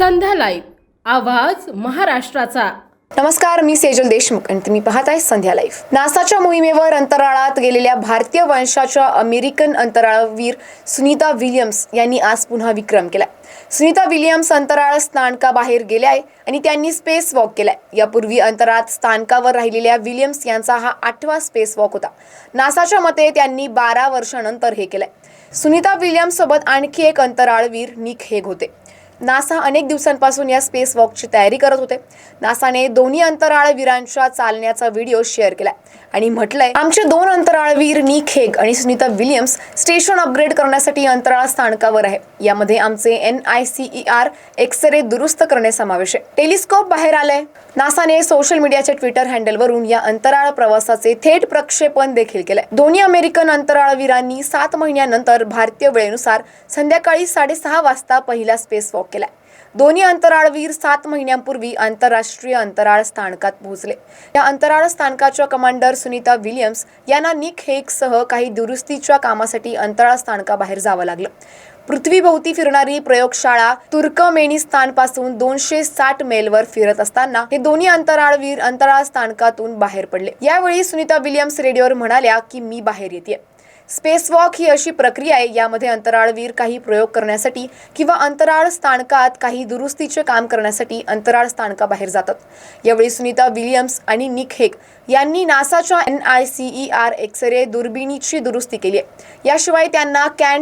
संध्या live आवाज महाराष्ट्राचा. नमस्कार मी सेजल देशमुख आणि तुम्ही पाहत आहे संध्या लाईफ नासाच्या मोहिमेवर अंतराळात गेलेल्या भारतीय वंशाच्या अमेरिकन अंतराळवीर सुनीता विलियम्स यांनी आज पुन्हा विक्रम केला सुनीता विलियम्स अंतराळ स्थानकाबाहेर गेल्या आहे आणि त्यांनी स्पेस वॉक केलाय. यापूर्वी अंतराळात स्थानकावर राहिलेल्या विलियम्स यांचा हा आठवा स्पेस वॉक होता. नासाच्या मते त्यांनी बारा वर्षानंतर हे केलंय. सुनीता विलियम्स सोबत आणखी एक अंतराळवीर निक हेग होते. नासा अनेक दिवसांपासून या स्पेस वॉकची तयारी करत होते. नासाने दोन्ही अंतराळवीरांच्या चालण्याचा व्हिडिओ शेअर केलाय. आणि म्हटलंय आमचे दोन अंतराळवीर निक हेग आणि सुनीता विलियम्स स्टेशन अपग्रेड करण्यासाठी अंतराळ स्थानकावर आहे. यामध्ये आमचे N I C E R X-ray दुरुस्त करणे समावेश आहे. टेलिस्कोप बाहेर आलंय. नासाने सोशल मीडियाच्या ट्विटर हँडलवरून या अंतराळ प्रवासाचे थेट प्रक्षेपण देखील केलंय. दोन्ही अमेरिकन अंतराळवीरांनी सात महिन्यानंतर भारतीय वेळेनुसार संध्याकाळी साडेसहा वाजता पहिला स्पेस वॉक केला दोन्ही अंतराळवीर सात महिन्यांपूर्वी आंतरराष्ट्रीय अंतराळ स्थानकात पोहोचले. या अंतराळ स्थानकाच्या कमांडर सुनीता विलियम्स यांना निक हेकसह काही दुरुस्तीच्या कामासाठी अंतराळ स्थानकाबाहेर जावं लागलं. पृथ्वीभोवती फिरणारी प्रयोगशाळा तुर्कमेनिस्तानपासून दोनशे साठ मेलवर फिरत असताना हे दोन्ही अंतराळवीर अंतराळ स्थानकातून बाहेर पडले. यावेळी सुनीता विलियम्स रेडिओवर म्हणाल्या की मी बाहेर येते स्पेस वॉक ही अशी प्रक्रिया आहे यामध्ये अंतराळवीर काही प्रयोग करण्यासाठी किंवा अंतराळ स्थानकात काही दुरुस्तीचे काम करण्यासाठी अंतराळ स्थानकाबाहेर जातात. यावेळी सुनीता विलियम्स आणि निक हेक यांनी नासाच्या N I C E R X-ray दुर्बिणीची दुरुस्ती केली आहे. याशिवाय त्यांना कॅन